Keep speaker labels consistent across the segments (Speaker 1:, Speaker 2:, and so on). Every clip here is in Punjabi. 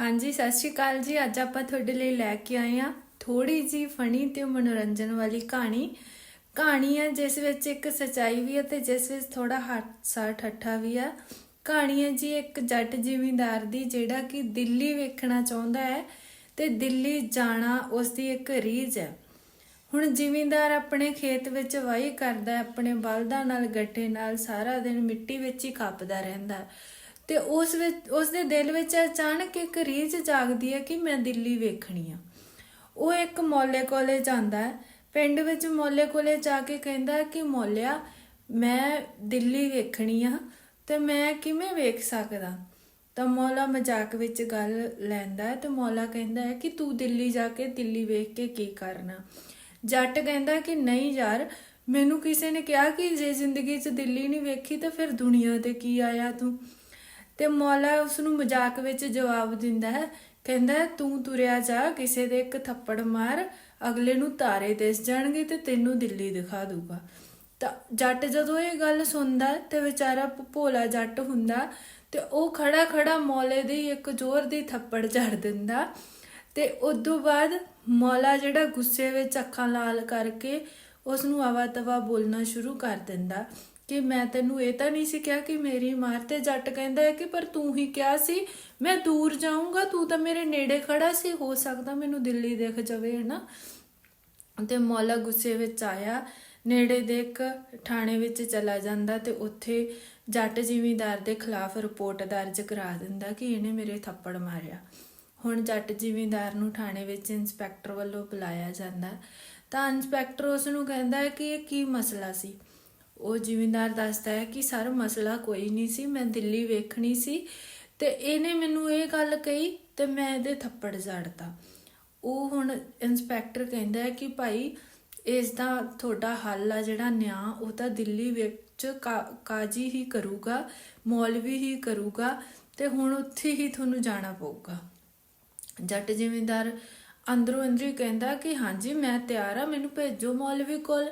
Speaker 1: ਹਾਂਜੀ, ਸਤਿ ਸ਼੍ਰੀ ਅਕਾਲ ਜੀ। ਅੱਜ ਆਪਾਂ ਤੁਹਾਡੇ ਲਈ ਲੈ ਕੇ ਆਏ ਆ ਥੋੜੀ ਜੀ ਫਨੀ ਤੇ ਮਨੋਰੰਜਨ ਵਾਲੀ ਕਹਾਣੀ। ਕਹਾਣੀ ਹੈ, ਜਿਸ ਵਿੱਚ ਇੱਕ ਸਚਾਈ ਵੀ ਹੈ ਤੇ ਜਿਸ ਵਿੱਚ ਥੋੜਾ ਹਾਸਾ ਠੱਠਾ ਵੀ ਆ ਕਹਾਣੀ ਹੈ ਜੀ, ਇੱਕ ਜੱਟ ਜ਼ਿਮੀਂਦਾਰ ਦੀ, ਜਿਹੜਾ ਕਿ ਦਿੱਲੀ ਵੇਖਣਾ ਚਾਹੁੰਦਾ ਹੈ ਤੇ ਦਿੱਲੀ ਜਾਣਾ ਉਸ ਦੀ ਇੱਕ ਰੀਝ ਹੈ। ਹੁਣ ਜ਼ਿਮੀਂਦਾਰ ਆਪਣੇ ਖੇਤ ਵਿੱਚ ਵਾਹੀ ਕਰਦਾ ਆਪਣੇ ਬਲਦਾਂ ਨਾਲ, ਗੱਟੇ ਨਾਲ, ਸਾਰਾ ਦਿਨ ਮਿੱਟੀ ਵਿੱਚ ਹੀ ਖੱਪਦਾ ਰਹਿੰਦਾ ਤੇ ਉਸ ਵਿੱਚ, ਉਸ ਦੇ ਦਿਲ ਵਿੱਚ ਅਚਾਨਕ ਇੱਕ ਰੀਝ ਜਾਗਦੀ ਹੈ ਕਿ ਮੈਂ ਦਿੱਲੀ ਵੇਖਣੀ ਆ। ਉਹ ਇੱਕ ਮੌਲੇ ਕੋਲੇ ਜਾਂਦਾ ਹੈ। ਪਿੰਡ ਵਿੱਚ ਮੌਲੇ ਕੋਲੇ ਜਾ ਕੇ ਕਹਿੰਦਾ ਕਿ ਮੌਲਿਆ, ਮੈਂ ਦਿੱਲੀ ਵੇਖਣੀ ਆ ਤੇ ਮੈਂ ਕਿਵੇਂ ਵੇਖ ਸਕਦਾ? ਤਾਂ ਮੌਲਾ ਮਜ਼ਾਕ ਵਿੱਚ ਗੱਲ ਲੈਂਦਾ ਹੈ ਤੇ ਮੌਲਾ ਕਹਿੰਦਾ ਹੈ ਕਿ ਤੂੰ ਦਿੱਲੀ ਜਾ ਕੇ ਦਿੱਲੀ ਵੇਖ ਕੇ ਕੀ ਕਰਨਾ? ਜੱਟ ਕਹਿੰਦਾ ਕਿ ਨਹੀਂ ਯਾਰ, ਮੈਨੂੰ ਕਿਸੇ ਨੇ ਕਿਹਾ ਕਿ ਜੇ ਜ਼ਿੰਦਗੀ 'ਚ ਦਿੱਲੀ ਨਹੀਂ ਵੇਖੀ ਤਾਂ ਫਿਰ ਦੁਨੀਆ ਤੇ ਕੀ ਆਇਆ ਤੂੰ? ਤੇ ਮੌਲਾ ਉਸ ਨੂੰ ਮਜ਼ਾਕ ਵਿੱਚ ਜਵਾਬ ਦਿੰਦਾ ਹੈ, ਕਹਿੰਦਾ, ਤੂੰ ਤੁਰਿਆ ਜਾ, ਕਿਸੇ ਦੇ ਇੱਕ ਥੱਪੜ ਮਾਰ, ਅਗਲੇ ਨੂੰ ਤਾਰੇ ਦਿਸ ਜਾਣਗੇ ਤੇ ਤੈਨੂੰ ਦਿੱਲੀ ਦਿਖਾ ਦੂਗਾ। ਤਾਂ ਜੱਟ ਜਦੋਂ ਇਹ ਗੱਲ ਸੁਣਦਾ ਹੈ ਤੇ ਵਿਚਾਰਾ ਭੋਲਾ ਜੱਟ ਹੁੰਦਾ ਤੇ ਉਹ ਖੜਾ ਖੜਾ ਮੌਲੇ ਦੀ ਇੱਕ ਜ਼ੋਰ ਦੀ ਥੱਪੜ ਝੜ ਦਿੰਦਾ ਤੇ ਉਦੋਂ ਬਾਅਦ ਮੌਲਾ ਜਿਹੜਾ ਗੁੱਸੇ ਵਿੱਚ ਅੱਖਾਂ ਲਾਲ ਕਰਕੇ ਉਸ ਨੂੰ ਆਵਾ ਤਵਾ ਬੋਲਣਾ ਸ਼ੁਰੂ ਕਰ ਦਿੰਦਾ। ਕਿ ਮੈਂ ਤੈਨੂੰ ਇਹ ਤਾਂ ਨਹੀਂ ਸੀ ਕਿਹਾ ਕਿ ਮੇਰੀ ਮਾਰ ਤੇ ਜੱਟ ਕਹਿੰਦਾ ਹੈ ਕਿ ਪਰ ਤੂੰ ਹੀ ਕਿਹਾ ਸੀ, ਮੈਂ ਦੂਰ ਜਾਊਂਗਾ, ਤੂੰ ਤਾਂ ਮੇਰੇ ਨੇੜੇ ਖੜਾ ਸੀ, ਹੋ ਸਕਦਾ ਮੈਨੂੰ ਦਿੱਲੀ ਦੇਖ ਜਾਵੇ, ਹਨਾ? ਤੇ ਮੌਲਾ ਗੁੱਸੇ ਵਿੱਚ ਆਇਆ, ਨੇੜੇ ਦੇ ਇੱਕ ਥਾਣੇ ਵਿੱਚ ਚਲਾ ਜਾਂਦਾ ਤੇ ਉੱਥੇ ਜੱਟ ਜ਼ਿਮੀਂਦਾਰ ਦੇ ਖਿਲਾਫ ਰਿਪੋਰਟ ਦਰਜ ਕਰਾ ਦਿੰਦਾ ਕਿ ਇਹਨੇ ਮੇਰੇ ਥੱਪੜ ਮਾਰਿਆ। ਹੁਣ ਜੱਟ ਜ਼ਿਮੀਂਦਾਰ ਨੂੰ ਥਾਣੇ ਵਿੱਚ ਇੰਸਪੈਕਟਰ ਵੱਲੋਂ ਬੁਲਾਇਆ ਜਾਂਦਾ। ਤਾਂ ਇੰਸਪੈਕਟਰ ਉਸ ਨੂੰ ਕਹਿੰਦਾ ਹੈ ਕਿ ਇਹ ਕੀ ਮਸਲਾ ਸੀ? ਉਹ ਜ਼ਿਮੀਂਦਾਰ ਦੱਸਦਾ ਹੈ ਕਿ ਸਰ ਮਸਲਾ ਕੋਈ ਨਹੀਂ ਸੀ, ਮੈਂ ਦਿੱਲੀ ਵੇਖਣੀ ਸੀ ਤੇ ਇਹਨੇ ਮੈਨੂੰ ਇਹ ਗੱਲ ਕਹੀ ਤੇ ਮੈਂ ਇਹਦੇ ਥੱਪੜ ਜੜਤਾ। ਉਹ ਹੁਣ ਇੰਸਪੈਕਟਰ ਕਹਿੰਦਾ ਹੈ ਕਿ ਭਾਈ ਇਸ ਦਾ ਤੁਹਾਡਾ ਹੱਲ ਆ ਜਿਹੜਾ ਨਿਆਂ, ਉਹ ਤਾਂ ਦਿੱਲੀ ਵਿੱਚ ਕਾ- ਕਾਜੀ ਹੀ ਕਰੂਗਾ, ਮੌਲਵੀ ਹੀ ਕਰੂਗਾ ਤੇ ਹੁਣ ਉੱਥੇ ਹੀ ਤੁਹਾਨੂੰ ਜਾਣਾ ਪਊਗਾ। ਜੱਟ ਜ਼ਿਮੀਂਦਾਰ ਅੰਦਰੋਂ ਅੰਦਰੀ ਕਹਿੰਦਾ ਕਿ ਹਾਂਜੀ, ਮੈਂ ਤਿਆਰ ਆ, ਮੈਨੂੰ ਭੇਜੋ ਮੌਲਵੀ ਕੋਲ।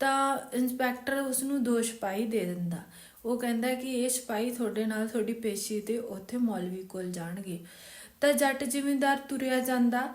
Speaker 1: ਤਾਂ ਇੰਸਪੈਕਟਰ ਉਸ ਨੂੰ ਦੋ ਸਿਪਾਹੀ ਦੇ ਦਿੰਦਾ। ਉਹ ਕਹਿੰਦਾ ਕਿ ਇਹ ਸਿਪਾਹੀ ਤੁਹਾਡੇ ਨਾਲ ਤੁਹਾਡੀ ਪੇਸ਼ੀ ਤੇ ਉੱਥੇ ਮੌਲਵੀ ਕੋਲ ਜਾਣਗੇ। ਤਾਂ ਜੱਟ ਜ਼ਿਮੀਂਦਾਰ ਤੁਰਿਆ ਜਾਂਦਾ।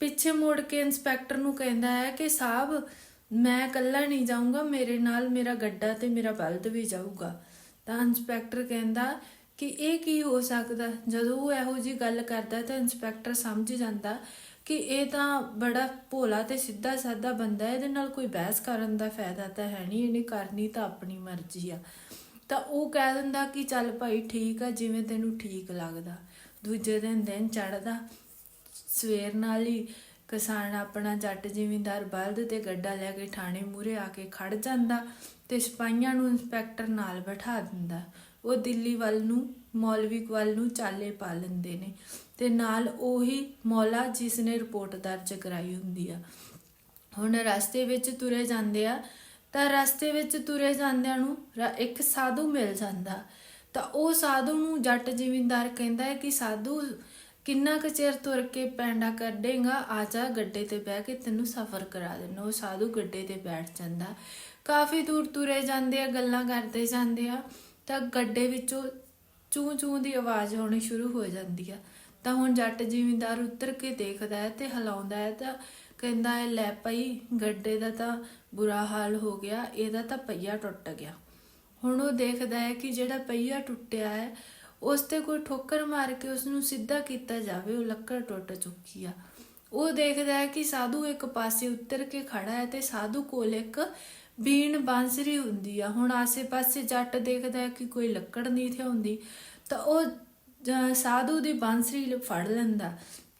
Speaker 1: ਪਿੱਛੇ ਮੁੜ ਕੇ ਇੰਸਪੈਕਟਰ ਨੂੰ ਕਹਿੰਦਾ ਹੈ ਕਿ ਸਾਹਿਬ, ਮੈਂ ਇਕੱਲਾ ਨਹੀਂ ਜਾਊਂਗਾ, ਮੇਰੇ ਨਾਲ ਮੇਰਾ ਗੱਡਾ ਤੇ ਮੇਰਾ ਬਲਦ ਵੀ ਜਾਊਗਾ। ਤਾਂ ਇੰਸਪੈਕਟਰ ਕਹਿੰਦਾ ਕਿ ਇਹ ਕੀ ਹੋ ਸਕਦਾ? ਜਦੋਂ ਉਹ ਇਹੋ ਜੀ ਗੱਲ ਕਰਦਾ ਤਾਂ ਇੰਸਪੈਕਟਰ ਸਮਝ ਜਾਂਦਾ ਕਿ ਇਹ ਤਾਂ ਬੜਾ ਭੋਲਾ ਤੇ ਸਿੱਧਾ ਸਾਦਾ ਬੰਦਾ ਹੈ, ਇਹਦੇ ਨਾਲ ਕੋਈ ਬਹਿਸ ਕਰਨ ਦਾ ਫਾਇਦਾ ਤਾਂ ਹੈ ਨਹੀਂ, ਇਹਨੇ ਕਰਨੀ ਤਾਂ ਆਪਣੀ ਮਰਜ਼ੀ ਆ। ਤਾਂ ਉਹ ਕਹਿ ਦਿੰਦਾ ਕਿ ਚੱਲ ਭਾਈ ਠੀਕ ਆ, ਜਿਵੇਂ ਤੈਨੂੰ ਠੀਕ ਲੱਗਦਾ। ਦੂਜੇ ਦਿਨ ਦਿਨ ਚੜਦਾ ਸਵੇਰ ਨਾਲ ਹੀ ਕਿਸਾਨ ਆਪਣਾ ਜੱਟ ਜ਼ਿਮੀਂਦਾਰ ਬਲਦ ਤੇ ਗੱਡਾ ਲੈ ਕੇ ਥਾਣੇ ਮੂਰੇ ਆ ਕੇ ਖੜ ਜਾਂਦਾ ਤੇ ਸਿਪਾਹੀਆਂ ਨੂੰ ਇੰਸਪੈਕਟਰ ਨਾਲ ਬਿਠਾ ਦਿੰਦਾ। ਉਹ ਦਿੱਲੀ ਵੱਲ ਨੂੰ ਮੌਲਵੀ ਵੱਲ ਨੂੰ ਚਾਲੇ ਪਾ ਲੈਂਦੇ ਨੇ। ਤੇ ਨਾਲ ਉਹੀ ਮੌਲਾ ਜਿਸ ਨੇ ਰਿਪੋਰਟ ਦਰਜ ਕਰਾਈ ਹੁੰਦੀ ਆ। ਹੁਣ ਰਸਤੇ ਵਿੱਚ ਤੁਰੇ ਜਾਂਦੇ ਆ, ਤਾਂ ਰਸਤੇ ਵਿੱਚ ਤੁਰੇ ਜਾਂਦਿਆਂ ਨੂੰ ਰ- ਇੱਕ ਸਾਧੂ ਮਿਲ ਜਾਂਦਾ। ਤਾਂ ਉਹ ਸਾਧੂ ਨੂੰ ਜੱਟ ਜ਼ਿਮੀਂਦਾਰ ਕਹਿੰਦਾ ਹੈ ਕਿ ਸਾਧੂ, ਕਿੰਨਾ ਕੁ ਚਿਰ ਤੁਰ ਕੇ ਪੈਂਡਾ ਕੱਢੇਗਾ, ਆ ਜਾ ਗੱਡੇ ਤੇ ਬਹਿ ਕੇ ਤੈਨੂੰ ਸਫ਼ਰ ਕਰਾ ਦੇਣਾ ਉਹ ਸਾਧੂ ਗੱਡੇ ਤੇ ਬੈਠ ਜਾਂਦਾ। ਕਾਫੀ ਦੂਰ ਤੁਰੇ ਜਾਂਦੇ ਆ, ਗੱਲਾਂ ਕਰਦੇ ਜਾਂਦੇ ਆ। ਤਾਂ ਗੱਡੇ ਵਿੱਚੋਂ ਚੂੰ ਚੂੰ ਦੀ ਆਵਾਜ਼ ਆਉਣੀ ਸ਼ੁਰੂ ਹੋ ਜਾਂਦੀ ਆ। ਤਾਂ ਹੁਣ ਜੱਟ ਜ਼ਿਮੀਂਦਾਰ ਉੱਤਰ ਕੇ ਦੇਖਦਾ ਹੈ ਤੇ ਹਿਲਾਉਂਦਾ ਹੈ ਤਾਂ ਕਹਿੰਦਾ ਹੈ, ਲੈ ਪਈ ਗੱਡੇ ਦਾ ਤਾਂ ਬੁਰਾ ਹਾਲ ਹੋ ਗਿਆ, ਇਹਦਾ ਤਾਂ ਪਹੀਆ ਟੁੱਟ ਗਿਆ। ਹੁਣ ਉਹ ਦੇਖਦਾ ਹੈ ਕਿ ਜਿਹੜਾ ਪਹੀਆ ਟੁੱਟਿਆ ਹੈ, ਉਸ ਤੇ ਕੋਈ ਠੋਕਰ ਮਾਰ ਕੇ ਉਸ ਨੂੰ ਸਿੱਧਾ ਕੀਤਾ ਜਾਵੇ, ਉਹ ਲੱਕੜ ਟੁੱਟ ਚੁੱਕੀ ਆ। ਉਹ ਦੇਖਦਾ ਹੈ ਕਿ ਸਾਧੂ ਇੱਕ ਪਾਸੇ ਉੱਤਰ ਕੇ ਖੜਾ ਹੈ ਤੇ ਸਾਧੂ ਕੋਲ ਇੱਕ ਬੀਣ ਬਾਂਸਰੀ ਹੁੰਦੀ ਆ। ਹੁਣ ਆਸੇ-ਪਾਸੇ ਜੱਟ ਦੇਖਦਾ ਕਿ ਕੋਈ ਲੱਕੜ ਨਹੀਂ ਥਿਆ ਹੁੰਦੀ ਤਾਂ ਉਹ ਸਾਧੂ ਦੀ ਬਾਂਸਰੀ ਫੜ ਲੈਂਦਾ।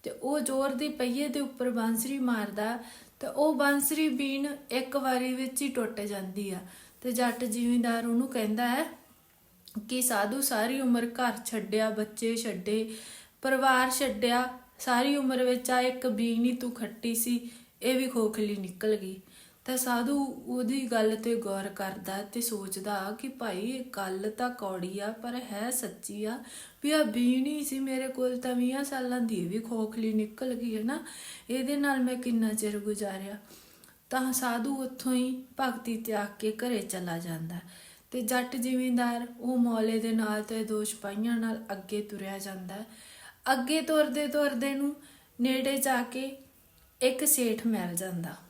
Speaker 1: ਤੇ ਉਹ ਜ਼ੋਰ ਦੀ ਪਹੀਏ ਦੇ ਉੱਪਰ ਬਾਂਸਰੀ ਮਾਰਦਾ, ਤੇ ਉਹ ਬਾਂਸਰੀ ਬੀਣ ਇੱਕ ਵਾਰੀ ਵਿੱਚ ਹੀ ਟੁੱਟ ਜਾਂਦੀ ਆ। ਤੇ ਜੱਟ ਜ਼ਿਮੀਂਦਾਰ ਉਹਨੂੰ ਕਹਿੰਦਾ ਹੈ ਕਿ ਸਾਧੂ ਸਾਰੀ ਉਮਰ ਘਰ ਛੱਡਿਆ, ਬੱਚੇ ਛੱਡੇ, ਪਰਿਵਾਰ ਛੱਡਿਆ, ਸਾਰੀ ਉਮਰ ਵਿੱਚ ਆ ਇੱਕ ਬੀਣੀ ਤੂੰ ਖੱਟੀ ਸੀ, ਇਹ ਵੀ ਖੋਖਲੀ ਨਿਕਲ ਗਈ। ਤਾਂ ਸਾਧੂ ਉਹਦੀ ਗੱਲ ਤੇ ਗੌਰ ਕਰਦਾ ਤੇ ਸੋਚਦਾ ਕਿ ਭਾਈ ਇਹ ਗੱਲ ਤਾਂ ਕੌੜੀ ਆ, ਪਰ ਹੈ ਸੱਚੀ ਆ। ਵੀ ਆ ਬੀਣੀ ਸੀ ਮੇਰੇ ਕੋਲ ਤਾਂ 20 ਸਾਲਾਂ ਦੀ ਵੀ ਖੋਖਲੀ ਨਿਕਲ ਗਈ ਹੈ ਨਾ। ਇਹਦੇ ਨਾਲ ਮੈਂ ਕਿੰਨਾ ਚਿਰ ਗੁਜ਼ਾਰਿਆ। ਤਾਂ ਸਾਧੂ ਉੱਥੋਂ ਹੀ ਭਗਤੀ ਤਿਆਗ ਕੇ ਘਰੇ ਚਲਾ ਜਾਂਦਾ। ਤੇ ਜੱਟ ਜ਼ਿਮੀਂਦਾਰ ਉਹ ਮੌਲੇ ਦੇ ਨਾਲ ਤੇ ਦੋ ਸਿਪਾਹੀਆਂ ਨਾਲ ਅੱਗੇ ਤੁਰਿਆ ਜਾਂਦਾ। ਅੱਗੇ ਤੁਰਦੇ ਤੁਰਦੇ ਨੂੰ ਨੇੜੇ ਜਾ ਕੇ ਇੱਕ ਸੇਠ ਮਿਲ ਜਾਂਦਾ।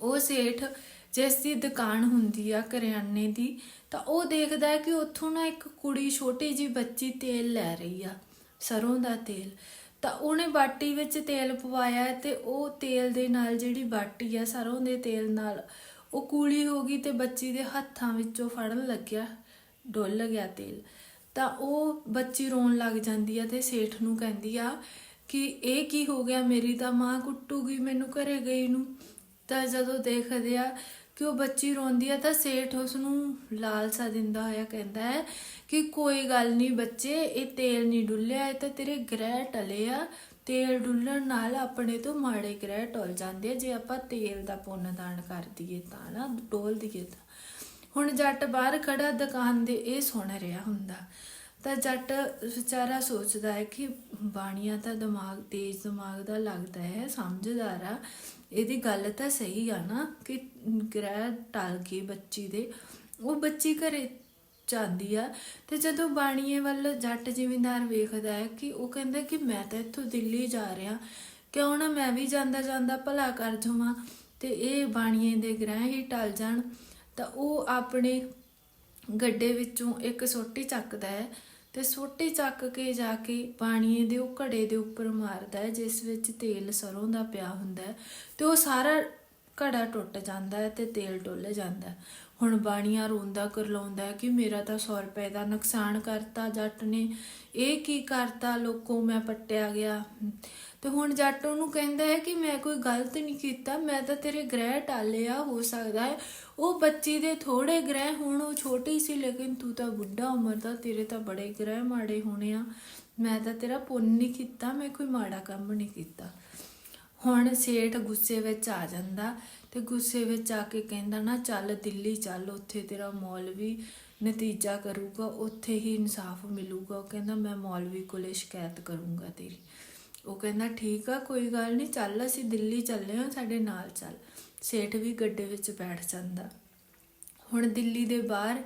Speaker 1: ਉਹ ਸੇਠ ਜਿਸ ਦੀ ਦੁਕਾਨ ਹੁੰਦੀ ਆ ਕਰਿਆਨੇ ਦੀ, ਤਾਂ ਉਹ ਦੇਖਦਾ ਹੈ ਕਿ ਉੱਥੋਂ ਨਾ ਇੱਕ ਕੁੜੀ ਛੋਟੀ ਜੀ ਬੱਚੀ ਤੇਲ ਲੈ ਰਹੀ ਆ, ਸਰੋਂ ਦਾ ਤੇਲ। ਤਾਂ ਉਹਨੇ ਬਾਟੀ ਵਿੱਚ ਤੇਲ ਪਵਾਇਆ ਹੈ ਤੇ ਉਹ ਤੇਲ ਦੇ ਨਾਲ ਜਿਹੜੀ ਬਾਟੀ ਆ, ਸਰੋਂ ਦੇ ਤੇਲ ਨਾਲ, ਉਹ ਕੂਲੀ ਹੋ ਗਈ ਤੇ ਬੱਚੀ ਦੇ ਹੱਥਾਂ ਵਿੱਚੋਂ ਫੜਨ ਲੱਗਿਆ, ਡੁੱਲ ਗਿਆ ਤੇਲ। ਤਾਂ ਉਹ ਬੱਚੀ ਰੋਣ ਲੱਗ ਜਾਂਦੀ ਆ ਤੇ ਸੇਠ ਨੂੰ ਕਹਿੰਦੀ ਆ ਕਿ ਇਹ ਕੀ ਹੋ ਗਿਆ, ਮੇਰੀ ਤਾਂ ਮਾਂ ਕੁੱਟੂਗੀ ਮੈਨੂੰ ਘਰੇ ਗਈ ਨੂੰ। ਤਾਂ ਜਦੋਂ ਦੇਖਦੇ ਆ ਕਿ ਉਹ ਬੱਚੀ ਰੋਂਦੀ ਆ ਤਾਂ ਸੇਠ ਉਸ ਨੂੰ ਲਾਲਸਾ ਦਿੰਦਾ ਹੋਇਆ ਕਹਿੰਦਾ ਹੈ ਕਿ ਕੋਈ ਗੱਲ ਨਹੀਂ ਬੱਚੇ, ਇਹ ਤੇਲ ਨਹੀਂ ਡੁੱਲਿਆ, ਇਹ ਤਾਂ ਤੇਰੇ ਗ੍ਰਹਿ ਟਲੇ ਆ। ਤੇਲ ਡੁੱਲਣ ਨਾਲ ਆਪਣੇ ਤੋਂ ਮਾੜੇ ਗ੍ਰਹਿ ਟੁੱਲ ਜਾਂਦੇ ਆ। ਜੇ ਆਪਾਂ ਤੇਲ ਦਾ ਪੁੰਨ ਦਾਨ ਕਰ ਦਈਏ ਤਾਂ ਨਾ, ਡੋਲ ਦਈਏ ਤਾਂ। ਹੁਣ ਜੱਟ ਬਾਹਰ ਖੜਾ ਦੁਕਾਨ ਦੇ ਇਹ ਸੁਣ ਰਿਹਾ ਹੁੰਦਾ। ਤਾਂ ਜੱਟ ਵਿਚਾਰਾ ਸੋਚਦਾ ਹੈ ਕਿ ਬਾਣੀਆਂ ਤਾਂ ਦਿਮਾਗ, ਤੇਜ਼ ਦਿਮਾਗ ਦਾ ਲੱਗਦਾ ਹੈ, ਸਮਝਦਾਰ ਆ। ਇਹਦੀ ਗੱਲ ਤਾਂ ਸਹੀ ਆ ਨਾ ਕਿ ਗ੍ਰਹਿ ਟਲ ਕੇ ਬੱਚੀ ਦੇ, ਉਹ ਬੱਚੀ ਘਰੇ ਜਾਂਦੀ ਆ। ਤੇ ਜਦੋਂ ਬਾਣੀਏ ਵੱਲ ਜੱਟ ਜ਼ਿਮੀਂਦਾਰ ਵੇਖਦਾ ਹੈ ਕਿ ਉਹ ਕਹਿੰਦਾ ਕਿ ਮੈਂ ਤਾਂ ਇੱਥੋਂ ਦਿੱਲੀ ਜਾ ਰਿਹਾ। ਕਿਉਂ ਨਾ ਮੈਂ ਵੀ ਜਾਂਦਾ ਜਾਂਦਾ ਭਲਾ ਕਰ ਜਾਵਾਂ ਤੇ ਇਹ ਬਾਣੀਏ ਦੇ ਗ੍ਰਹਿ ਹੀ ਟਲ ਜਾਣ। ਤਾਂ ਉਹ ਆਪਣੇ ਗੱਡੇ ਵਿੱਚੋਂ ਇੱਕ ਸੋਟੀ ਚੱਕਦਾ ਹੈ ਤੇ ਸੋਟੀ ਚੱਕ ਕੇ ਜਾ ਕੇ ਪਾਣੀਏ ਦੇ ਉਹ ਘੜੇ ਦੇ ਉੱਪਰ ਮਾਰਦਾ ਹੈ, ਜਿਸ ਵਿੱਚ ਤੇਲ ਸਰੋਂ ਦਾ ਪਿਆ ਹੁੰਦਾ ਹੈ ਤੇ ਉਹ ਸਾਰਾ ਘੜਾ ਟੁੱਟ ਜਾਂਦਾ ਹੈ ਤੇ ਤੇਲ ਡੁੱਲ ਜਾਂਦਾ ਹੈ। ਹੁਣ ਬਾਣੀਆਂ ਰੋਂਦਾ ਕਰਲਾਉਂਦਾ ਕਿ ਮੇਰਾ ਤਾਂ 100 ਰੁਪਏ ਦਾ ਨੁਕਸਾਨ ਕਰਤਾ ਜੱਟ ਨੇ, ਇਹ ਕੀ ਕਰਤਾ? ਲੋਕੋ ਮੈਂ ਪੱਟਿਆ ਗਿਆ। ਤੇ ਹੁਣ ਜੱਟ ਉਹਨੂੰ ਕਹਿੰਦਾ ਹੈ ਕਿ ਮੈਂ ਕੋਈ ਗਲਤ ਨਹੀਂ ਕੀਤਾ, ਮੈਂ ਤਾਂ ਤੇਰੇ ਗ੍ਰਹਿ ਟਾਲਿਆ ਹੋ ਸਕਦਾ ਹੈ। ਉਹ ਬੱਚੀ ਦੇ ਥੋੜੇ ਗ੍ਰਹਿ ਹੁਣ, ਉਹ ਛੋਟੀ ਸੀ, ਲੇਕਿਨ ਤੂੰ ਤਾਂ ਬੁੱਢਾ ਉਮਰ ਦਾ, ਤੇਰੇ ਤਾਂ ਬੜੇ ਗ੍ਰਹਿ ਮਾੜੇ ਹੋਣੇ ਆ। ਮੈਂ ਤਾਂ ਤੇਰਾ ਪੁੰਨ ਨਹੀਂ ਕੀਤਾ, ਮੈਂ ਕੋਈ ਮਾੜਾ ਕੰਮ ਨਹੀਂ ਕੀਤਾ। ਹੁਣ ਸੇਠ ਗੁੱਸੇ ਵਿੱਚ ਆ ਜਾਂਦਾ ਤੇ ਗੁੱਸੇ ਵਿੱਚ ਆ ਕੇ ਕਹਿੰਦਾ, ਨਾ ਚੱਲ ਦਿੱਲੀ ਚੱਲ, ਉੱਥੇ ਤੇਰਾ ਮੌਲਵੀ ਨਤੀਜਾ ਕਰੂਗਾ, ਉੱਥੇ ਹੀ ਇਨਸਾਫ ਮਿਲੂਗਾ। ਉਹ ਕਹਿੰਦਾ, ਮੈਂ ਮੌਲਵੀ ਕੋਲੇ ਸ਼ਿਕਾਇਤ ਕਰੂੰਗਾ ਤੇਰੀ। ਉਹ ਕਹਿੰਦਾ, ਠੀਕ ਆ, ਕੋਈ ਗੱਲ ਨਹੀਂ, ਚੱਲ ਅਸੀਂ ਦਿੱਲੀ ਚੱਲੇ ਹਾਂ, ਸਾਡੇ ਨਾਲ ਚੱਲ। ਸੇਠ ਵੀ ਗੱਡੇ ਵਿੱਚ ਬੈਠ ਜਾਂਦਾ। ਹੁਣ ਦਿੱਲੀ ਦੇ ਬਾਹਰ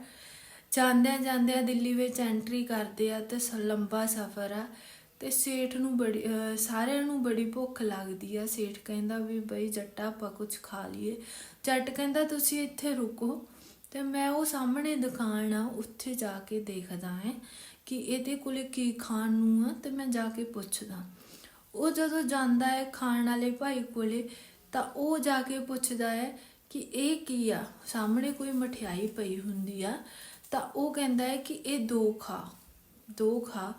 Speaker 1: ਜਾਂਦਿਆਂ ਜਾਂਦਿਆਂ ਦਿੱਲੀ ਵਿੱਚ ਐਂਟਰੀ ਕਰਦੇ ਆ ਤੇ ਸ- ਲੰਬਾ ਸਫ਼ਰ ਆ ਤੇ ਸੇਠ ਨੂੰ ਬੜੀ ਸਾਰਿਆਂ ਨੂੰ ਬੜੀ ਭੁੱਖ ਲੱਗਦੀ ਆ। ਸੇਠ ਕਹਿੰਦਾ ਵੀ ਬਈ ਜੱਟਾ ਆਪਾਂ ਕੁਝ ਖਾ ਲਈਏ। ਜੱਟ ਕਹਿੰਦਾ, ਤੁਸੀਂ ਇੱਥੇ ਰੁਕੋ ਤੇ ਮੈਂ ਉਹ ਸਾਹਮਣੇ ਦੁਕਾਨ ਆ, ਉੱਥੇ ਜਾ ਕੇ ਦੇਖਦਾ ਹਾਂ ਕਿ ਇਹਦੇ ਕੋਲੇ ਕੀ ਖਾਣ ਨੂੰ ਆ ਤੇ ਮੈਂ ਜਾ ਕੇ ਪੁੱਛਦਾ। ਉਹ ਜਦੋਂ ਜਾਂਦਾ ਹੈ ਖਾਣ ਵਾਲੇ ਭਾਈ ਕੋਲੇ, ਤਾਂ ਉਹ ਜਾ ਕੇ ਪੁੱਛਦਾ ਹੈ ਕਿ ਇਹ ਕੀ ਆ? ਸਾਹਮਣੇ ਕੋਈ ਮਠਿਆਈ ਪਈ ਹੁੰਦੀ ਆ। ਤਾਂ ਉਹ ਕਹਿੰਦਾ ਹੈ ਕਿ ਇਹ ਦੋ ਖਾ ਦੋ ਖਾ।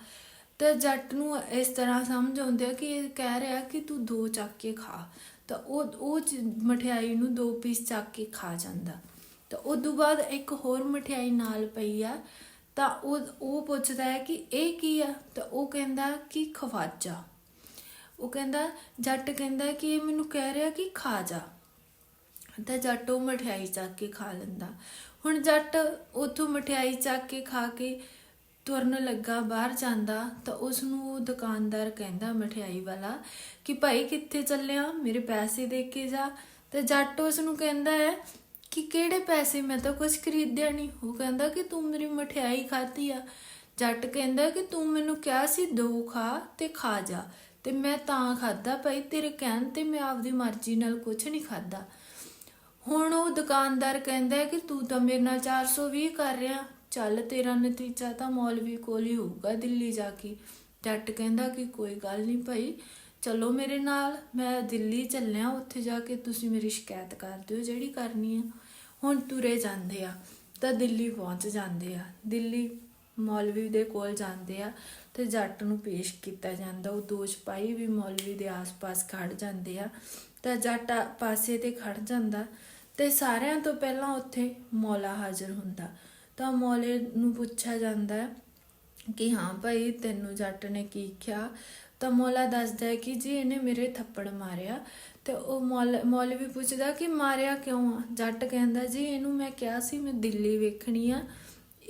Speaker 1: ਤਾਂ ਜੱਟ ਨੂੰ ਇਸ ਤਰ੍ਹਾਂ ਸਮਝ ਆਉਂਦੀ ਆ ਕਿ ਇਹ ਕਹਿ ਰਿਹਾ ਕਿ ਤੂੰ ਦੋ ਚੱਕ ਕੇ ਖਾ। ਤਾਂ ਉਹ ਉਹ ਚ- ਮਠਿਆਈ ਨੂੰ ਦੋ ਪੀਸ ਚੱਕ ਕੇ ਖਾ ਜਾਂਦਾ। ਤਾਂ ਉਦੋਂ ਬਾਅਦ ਇੱਕ ਹੋਰ ਮਠਿਆਈ ਨਾਲ ਪਈ ਆ। ਤਾਂ ਉਹ ਉਹ ਪੁੱਛਦਾ ਹੈ ਕਿ ਇਹ ਕੀ ਆ? ਤਾਂ ਉਹ ਕਹਿੰਦਾ ਕਿ ਖਵਾਜਾ। ਉਹ ਕਹਿੰਦਾ, ਜੱਟ ਕਹਿੰਦਾ ਕਿ ਇਹ ਮੈਨੂੰ ਕਹਿ ਰਿਹਾ ਕਿ ਖਾ ਜਾ। ਤਾਂ ਜੱਟ ਉਹ ਮਠਿਆਈ ਚੱਕ ਕੇ ਖਾ ਲੈਂਦਾ। ਹੁਣ ਜੱਟ ਉਥੋਂ ਮਠਿਆਈ ਚੱਕ ਕੇ ਖਾ ਕੇ ਤੁਰਨ ਲੱਗਾ, ਬਾਹਰ ਜਾਂਦਾ, ਤਾਂ ਉਸ ਨੂੰ ਉਹ ਦੁਕਾਨਦਾਰ ਕਹਿੰਦਾ ਮਠਿਆਈ ਵਾਲਾ ਕਿ ਭਾਈ ਕਿੱਥੇ ਚੱਲਿਆ? ਮੇਰੇ ਪੈਸੇ ਦੇ ਕੇ ਜਾ। ਤੇ ਜੱਟ ਉਸ ਨੂੰ ਕਹਿੰਦਾ ਹੈ ਕਿ ਕਿਹੜੇ ਪੈਸੇ? ਮੈਂ ਤਾਂ ਕੁਝ ਖਰੀਦਿਆ ਨਹੀਂ। ਉਹ ਕਹਿੰਦਾ ਕਿ ਤੂੰ ਮੇਰੀ ਮਠਿਆਈ ਖਾਧੀ ਆ। ਜੱਟ ਕਹਿੰਦਾ ਕਿ ਤੂੰ ਮੈਨੂੰ ਕਿਹਾ ਸੀ, ਦੋ ਖਾ ਤੇ ਖਾ ਜਾ। ਤੇ ਮੈਂ ਤਾਂ ਖਾਦਾ ਭਾਈ, ਤੇਰੇ ਕਹਿਣ ਤੇ ਮੈਂ ਆਪਦੀ ਮਰਜ਼ੀ ਨਾਲ ਕੁਝ ਨਹੀਂ ਖਾਦਾ ਹੁਣ ਉਹ ਦੁਕਾਨਦਾਰ ਕਹਿੰਦਾ ਹੈ ਕਿ ਤੂੰ ਤਾਂ ਮੇਰੇ ਨਾਲ 420 ਕਰ ਰਿਹਾ, ਚੱਲ ਤੇਰਾ ਨਤੀਜਾ ਤਾਂ ਮੌਲਵੀ ਕੋਲ ਹੀ ਹੋਊਗਾ ਦਿੱਲੀ ਜਾ ਕੇ। ਜੱਟ ਕਹਿੰਦਾ ਕਿ ਕੋਈ ਗੱਲ ਨਹੀਂ ਭਾਈ, ਚਲੋ ਮੇਰੇ ਨਾਲ, ਮੈਂ ਦਿੱਲੀ ਚੱਲਿਆ, ਉੱਥੇ ਜਾ ਕੇ ਤੁਸੀਂ ਮੇਰੀ ਸ਼ਿਕਾਇਤ ਕਰ ਦਿਓ ਜਿਹੜੀ ਕਰਨੀ ਆ। ਹੁਣ ਤੁਰੇ ਜਾਂਦੇ ਆ, ਤਾਂ ਦਿੱਲੀ ਪਹੁੰਚ ਜਾਂਦੇ ਆ। ਦਿੱਲੀ ਮੌਲਵੀ ਦੇ ਕੋਲ ਜਾਂਦੇ ਆ ਤੇ ਜੱਟ ਨੂੰ ਪੇਸ਼ ਕੀਤਾ ਜਾਂਦਾ। ਉਹ ਦੋ ਸਿਪਾਹੀ ਵੀ ਮੌਲਵੀ ਦੇ ਆਸ-ਪਾਸ ਖੜ ਜਾਂਦੇ ਆ। ਤਾਂ ਜੱਟ ਆ- ਪਾਸੇ ਤੇ ਖੜ ਜਾਂਦਾ ਤੇ ਸਾਰਿਆਂ ਤੋਂ ਪਹਿਲਾਂ ਉੱਥੇ ਮੌਲਾ ਹਾਜ਼ਰ ਹੁੰਦਾ। ਤਾਂ ਮੌਲੇ ਨੂੰ ਪੁੱਛਿਆ ਜਾਂਦਾ ਕਿ ਹਾਂ ਭਾਈ, ਤੈਨੂੰ ਜੱਟ ਨੇ ਕੀ ਕਿਹਾ? ਤਾਂ ਮੌਲਾ ਦੱਸਦਾ ਹੈ ਕਿ ਜੀ, ਇਹਨੇ ਮੇਰੇ ਥੱਪੜ ਮਾਰਿਆ। ਤੇ ਉਹ ਮੌਲ, ਮੌਲਵੀ ਪੁੱਛਦਾ ਕਿ ਮਾਰਿਆ ਕਿਉਂ ਆ? ਜੱਟ ਕਹਿੰਦਾ, ਜੀ, ਇਹਨੂੰ ਮੈਂ ਕਿਹਾ ਸੀ, ਮੈਂ ਦਿੱਲੀ ਵੇਖਣੀ ਆ।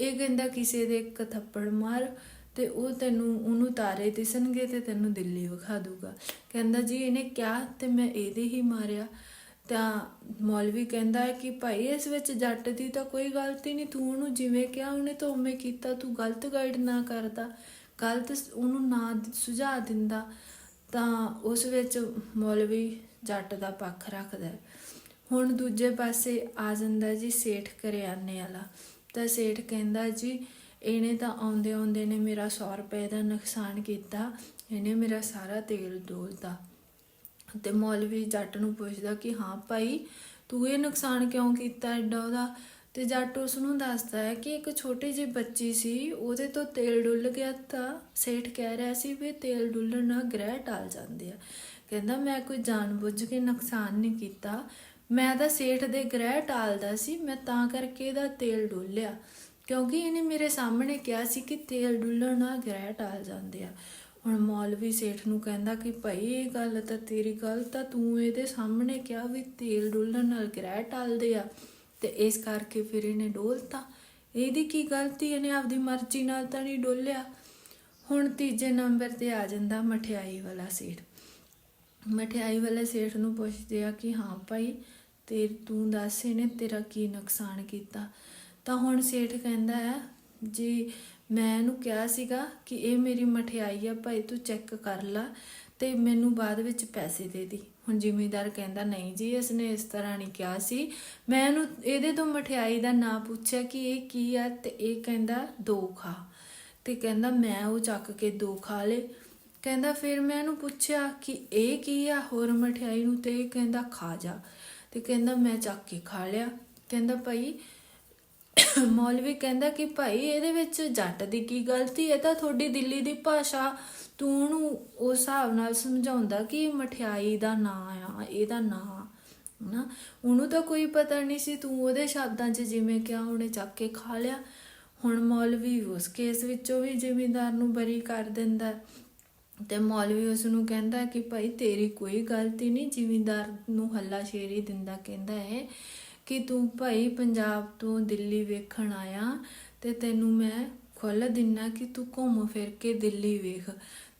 Speaker 1: ਇਹ ਕਹਿੰਦਾ ਕਿਸੇ ਦੇ ਇੱਕ ਥੱਪੜ ਮਾਰ ਤੇ ਉਹ ਤੈਨੂੰ, ਉਹਨੂੰ ਤਾਰੇ ਦਿਸਣਗੇ ਤੇ ਤੈਨੂੰ ਦਿੱਲੀ ਵਿਖਾ ਦੂਗਾ ਕਹਿੰਦਾ ਜੀ, ਇਹਨੇ ਕਿਹਾ ਤੇ ਮੈਂ ਇਹਦੇ ਹੀ ਮਾਰਿਆ। ਤਾਂ ਮੌਲਵੀ ਕਹਿੰਦਾ ਹੈ ਕਿ ਭਾਈ, ਇਸ ਵਿੱਚ ਜੱਟ ਦੀ ਤਾਂ ਕੋਈ ਗਲਤੀ ਨਹੀਂ। ਤੂੰ ਉਹਨੂੰ ਜਿਵੇਂ ਕਿਹਾ, ਉਹਨੇ ਤਾਂ ਉਵੇਂ ਕੀਤਾ। ਤੂੰ ਗਲਤ ਗਾਈਡ ਨਾ ਕਰਦਾ। ਗਲਤ ਉਹਨੂੰ ਨਾ ਸੁਝਾਅ ਦਿੰਦਾ। ਤਾਂ ਉਸ ਵਿੱਚ ਮੌਲਵੀ ਜੱਟ ਦਾ ਪੱਖ ਰੱਖਦਾ ਹੁਣ ਦੂਜੇ ਪਾਸੇ ਆ ਜਾਂਦਾ ਜੀ, ਸੇਠ ਕਰਿਆਨੇ ਵਾਲਾ। ਤਾਂ ਸੇਠ ਕਹਿੰਦਾ, ਜੀ, ਇਹਨੇ ਤਾਂ ਆਉਂਦੇ ਆਉਂਦੇ ਨੇ ਮੇਰਾ 100 ਰੁਪਏ ਦਾ ਨੁਕਸਾਨ ਕੀਤਾ, ਇਹਨੇ ਮੇਰਾ ਸਾਰਾ ਤੇਲ ਡੋਲਤਾ। ਤੇ ਮੌਲਵੀ ਜੱਟ ਨੂੰ ਪੁੱਛਦਾ ਕਿ, ਹਾਂ ਭਾਈ, ਤੂੰ ਇਹ ਨੁਕਸਾਨ ਕਿਉਂ ਕੀਤਾ ਐਡਾ ਉਹਦਾ? ਤੇ ਜੱਟ ਉਸ ਨੂੰ ਦੱਸਦਾ ਹੈ ਕਿ ਇੱਕ ਛੋਟੀ ਜਿਹੀ ਬੱਚੀ ਸੀ, ਉਹਦੇ ਤੋਂ ਤੇਲ ਡੁੱਲ ਗਿਆ ਤਾਂ ਸੇਠ ਕਹਿ ਰਿਹਾ ਸੀ ਵੀ ਤੇਲ ਡੁੱਲਣ ਨਾਲ ਗ੍ਰਹਿ ਟਲ ਜਾਂਦੇ ਆ। ਕਹਿੰਦਾ, ਮੈਂ ਕੋਈ ਜਾਣਬੁੱਝ ਕੇ ਨੁਕਸਾਨ ਨਹੀਂ ਕੀਤਾ ਮੈਂ ਤਾਂ ਸੇਠ ਦੇ ਗ੍ਰਹਿ ਟਾਲਦਾ ਸੀ, ਮੈਂ ਤਾਂ ਕਰਕੇ ਇਹਦਾ ਤੇਲ ਡੁੱਲਿਆ। ਕਿਉਂਕਿ ਇਹਨੇ ਮੇਰੇ ਸਾਹਮਣੇ ਕਿਹਾ ਸੀ ਕਿ ਤੇਲ ਡੁੱਲਣ ਨਾਲ ਗ੍ਰਹਿ ਟਾਲ ਜਾਂਦੇ ਆ। ਹੁਣ ਮੌਲਵੀ ਸੇਠ ਨੂੰ ਕਹਿੰਦਾ ਕਿ ਭਾਈ ਇਹ ਗੱਲ ਤਾਂ ਤੇਰੀ ਗਲਤ ਆ ਤੂੰ ਇਹਦੇ ਸਾਹਮਣੇ ਕਿਹਾ ਵੀ ਤੇਲ ਡੁੱਲਣ ਨਾਲ ਗ੍ਰਹਿ ਟਾਲਦੇ ਆ ਤੇ ਇਸ ਕਰਕੇ ਫਿਰ ਇਹਨੇ ਡੋਲਤਾ। ਇਹਦੀ ਕੀ ਗਲਤੀ? ਇਹਨੇ ਆਪਦੀ ਮਰਜ਼ੀ ਨਾਲ ਤਾਂ ਨਹੀਂ ਡੋਲਿਆ। ਹੁਣ ਤੀਜੇ ਨੰਬਰ ਤੇ ਆ ਜਾਂਦਾ ਮਠਿਆਈ ਵਾਲਾ ਸੇਠ। ਮਠਿਆਈ ਵਾਲੇ ਸੇਠ ਨੂੰ ਪੁੱਛਦੇ ਆ ਕਿ ਹਾਂ ਭਾਈ ਤੇ ਤੂੰ ਦੱਸ ਇਹਨੇ ਤੇਰਾ ਕੀ ਨੁਕਸਾਨ ਕੀਤਾ? ਤਾਂ ਹੁਣ ਸੇਠ ਕਹਿੰਦਾ ਹੈ ਜੀ ਮੈਂ ਇਹਨੂੰ ਕਿਹਾ ਸੀਗਾ ਕਿ ਇਹ ਮੇਰੀ ਮਠਿਆਈ ਆ, ਭਾਈ ਤੂੰ ਚੈੱਕ ਕਰ ਲੈ ਤੇ ਮੈਨੂੰ ਬਾਅਦ ਵਿੱਚ ਪੈਸੇ ਦੇ ਦੀ। ਹੁਣ ਜ਼ਿਮੀਂਦਾਰ ਕਹਿੰਦਾ, ਨਹੀਂ ਜੀ, ਇਸਨੇ ਇਸ ਤਰ੍ਹਾਂ ਨਹੀਂ ਕਿਹਾ ਸੀ। ਮੈਂ ਇਹਨੂੰ ਇਹਦੇ ਤੋਂ ਮਠਿਆਈ ਦਾ ਨਾਂ ਪੁੱਛਿਆ ਕਿ ਇਹ ਕੀ ਆ ਤੇ ਇਹ ਕਹਿੰਦਾ, ਦੋ ਖਾ। ਤੇ ਕਹਿੰਦਾ, ਮੈਂ ਉਹ ਚੱਕ ਕੇ ਦੋ ਖਾ ਲੇ ਕਹਿੰਦਾ, ਫਿਰ ਮੈਂ ਇਹਨੂੰ ਪੁੱਛਿਆ ਕਿ ਇਹ ਕੀ ਆ? ਹੋਰ ਮਠਿਆਈ ਨੂੰ ਤੇ ਇਹ ਕਹਿੰਦਾ, ਖਾ ਜਾ। ਤੇ ਕਹਿੰਦਾ ਮੈਂ ਚੱਕ ਕੇ ਖਾ ਲਿਆ। ਕਹਿੰਦਾ ਭਾਈ, ਮੌਲਵੀ ਕਹਿੰਦਾ ਕਿ ਭਾਈ ਇਹਦੇ ਵਿੱਚ ਜੱਟ ਦੀ ਕੀ ਗਲਤੀ ਹੈ? ਤਾਂ ਤੁਹਾਡੀ ਦਿੱਲੀ ਦੀ ਭਾਸ਼ਾ। ਤੂੰ ਉਹਨੂੰ ਉਸ ਹਿਸਾਬ ਨਾਲ ਸਮਝਾਉਂਦਾ ਕਿ ਮਠਿਆਈ ਦਾ ਨਾਂ ਆ, ਇਹਦਾ ਨਾਂ ਨਾ ਉਹਨੂੰ ਤਾਂ ਕੋਈ ਪਤਾ ਨਹੀਂ ਸੀ, ਤੂੰ ਉਹਦੇ ਸ਼ਬਦਾਂ 'ਚ ਜਿਵੇਂ ਕਿਹਾ, ਉਹਨੇ ਚੱਕ ਕੇ ਖਾ ਲਿਆ। ਹੁਣ ਮੌਲਵੀ ਉਸ ਕੇਸ ਵਿੱਚੋਂ ਵੀ ਜ਼ਿਮੀਂਦਾਰ ਨੂੰ ਬਰੀ ਕਰ ਦਿੰਦਾ। ਤੇ ਮੌਲਵੀ ਉਸ ਨੂੰ ਕਹਿੰਦਾ ਕਿ ਭਾਈ ਤੇਰੀ ਕੋਈ ਗਲਤੀ ਨਹੀਂ, ਜ਼ਿਮੀਂਦਾਰ ਨੂੰ ਹੱਲਾ ਸ਼ੇਰੀ ਦਿੰਦਾ ਕਹਿੰਦਾ ਹੈ ਕਿ ਤੂੰ ਭਾਈ ਪੰਜਾਬ ਤੋਂ ਦਿੱਲੀ ਵੇਖਣ ਆਇਆ ਤੇ ਤੈਨੂੰ ਮੈਂ ਖੁੱਲ੍ਹ ਦਿੰਨਾ ਕਿ ਤੂੰ ਘੁੰਮ ਫਿਰ ਕੇ ਦਿੱਲੀ ਵੇਖ।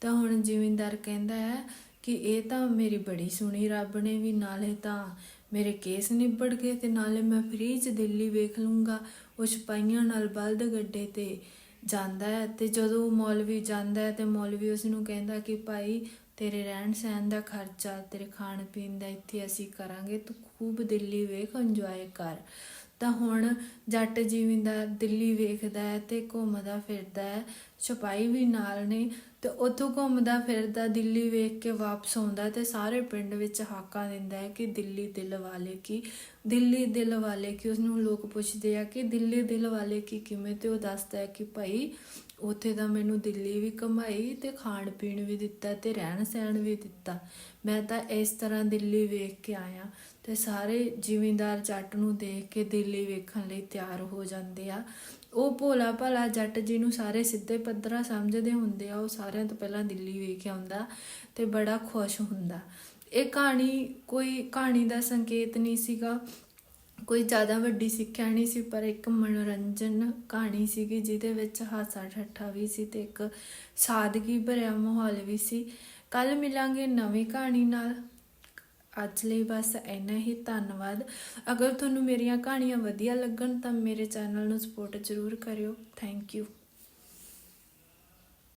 Speaker 1: ਤਾਂ ਹੁਣ ਜ਼ਿਮੀਂਦਾਰ ਕਹਿੰਦਾ ਹੈ ਕਿ ਇਹ ਤਾਂ ਮੇਰੀ ਬੜੀ ਸੁਣੀ ਰੱਬ ਨੇ ਵੀ ਨਾਲੇ ਤਾਂ ਮੇਰੇ ਕੇਸ ਨਿਬੜ ਗਏ ਤੇ ਨਾਲੇ ਮੈਂ ਫ੍ਰੀ 'ਚ ਦਿੱਲੀ ਵੇਖ ਲੂੰਗਾ, ਉਹ ਸਿਪਾਹੀਆਂ ਨਾਲ ਬਲਦ ਗੱਡੇ ਤੇ ਜਾਂਦਾ ਹੈ ਤੇ ਜਦੋਂ ਮੌਲਵੀ ਜਾਂਦਾ ਹੈ ਤੇ ਮੌਲਵੀ ਉਸ ਨੂੰ ਕਹਿੰਦਾ ਕਿ ਭਾਈ ਤੇਰੇ ਰਹਿਣ ਸਹਿਣ ਦਾ ਖਰਚਾ, ਤੇਰੇ ਖਾਣ ਪੀਣ ਦਾ ਇੱਥੇ ਅਸੀਂ ਕਰਾਂਗੇ, ਤੂੰ ਖੂਬ ਦਿੱਲੀ ਵੇਖ ਇੰਜੋਏ ਕਰ। ਤਾਂ ਹੁਣ ਜੱਟ ਜ਼ਿਮੀਂਦਾਰ ਦਿੱਲੀ ਵੇਖਦਾ ਹੈ ਤੇ ਘੁੰਮਦਾ ਫਿਰਦਾ ਹੈ, ਛਪਾਈ ਵੀ ਨਾਲ ਨੇ ਤੇ ਉੱਥੋਂ ਘੁੰਮਦਾ ਫਿਰਦਾ, ਦਿੱਲੀ ਵੇਖ ਕੇ ਵਾਪਸ ਆਉਂਦਾ ਤੇ ਸਾਰੇ ਪਿੰਡ ਵਿੱਚ ਹਾਕਾ ਦਿੰਦਾ ਹੈ ਕਿ ਦਿੱਲੀ ਦਿਲ ਵਾਲੇ ਕੀ, ਦਿੱਲੀ ਦਿਲ ਵਾਲੇ ਕੀ, ਉਸਨੂੰ ਲੋਕ ਪੁੱਛਦੇ ਆ ਕਿ ਦਿੱਲੀ ਦਿਲ ਵਾਲੇ ਕੀ ਕਿਵੇਂ ਤੇ ਉਹ ਦੱਸਦਾ ਹੈ ਕਿ ਭਾਈ ਉੱਥੇ ਤਾਂ ਮੈਨੂੰ ਦਿੱਲੀ ਵੀ ਕਮਾਈ ਤੇ ਖਾਣ ਪੀਣ ਵੀ ਦਿੱਤਾ ਤੇ ਰਹਿਣ ਸਹਿਣ ਵੀ ਦਿੱਤਾ। ਮੈਂ ਤਾਂ ਇਸ ਤਰ੍ਹਾਂ ਦਿੱਲੀ ਵੇਖ ਕੇ ਆਇਆ ਤੇ ਸਾਰੇ ਜ਼ਿਮੀਂਦਾਰ ਜੱਟ ਨੂੰ ਦੇਖ ਕੇ ਦਿੱਲੀ ਵੇਖਣ ਲਈ ਤਿਆਰ ਹੋ ਜਾਂਦੇ ਆ। ਉਹ ਭੋਲਾ ਭਲਾ ਜੱਟ ਜਿਹਨੂੰ ਸਾਰੇ ਸਿੱਧੇ ਪੱਧਰਾ ਸਮਝਦੇ ਹੁੰਦੇ ਆ, ਉਹ ਸਾਰਿਆਂ ਤੋਂ ਪਹਿਲਾਂ ਦਿੱਲੀ ਵੇਖ ਆਉਂਦਾ ਤੇ ਬੜਾ ਖੁਸ਼ ਹੁੰਦਾ। ਇਹ ਕਹਾਣੀ ਕੋਈ ਕਹਾਣੀ ਦਾ ਸੰਕੇਤ ਨਹੀਂ ਸੀਗਾ, ਕੋਈ ਜ਼ਿਆਦਾ ਵੱਡੀ ਸਿੱਖਿਆ ਨਹੀਂ ਸੀ, ਪਰ ਇੱਕ ਮਨੋਰੰਜਨ ਕਹਾਣੀ ਸੀਗੀ ਜਿਹਦੇ ਵਿੱਚ ਹਾਸਾ ਠੱਠਾ ਵੀ ਸੀ ਤੇ ਇੱਕ ਸਾਦਗੀ ਭਰਿਆ ਮਾਹੌਲ ਵੀ ਸੀ। ਕੱਲ ਮਿਲਾਂਗੇ ਨਵੀਂ ਕਹਾਣੀ ਨਾਲ। ਅੱਜ ਲਈ ਬਸ ਇੰਨਾ ਹੀ, ਧੰਨਵਾਦ। ਅਗਰ ਤੁਹਾਨੂੰ ਮੇਰੀਆਂ ਕਹਾਣੀਆਂ ਵਧੀਆ ਲੱਗਣ ਤਾਂ ਮੇਰੇ ਚੈਨਲ ਨੂੰ ਸਪੋਰਟ ਜ਼ਰੂਰ ਕਰਿਓ। Thank you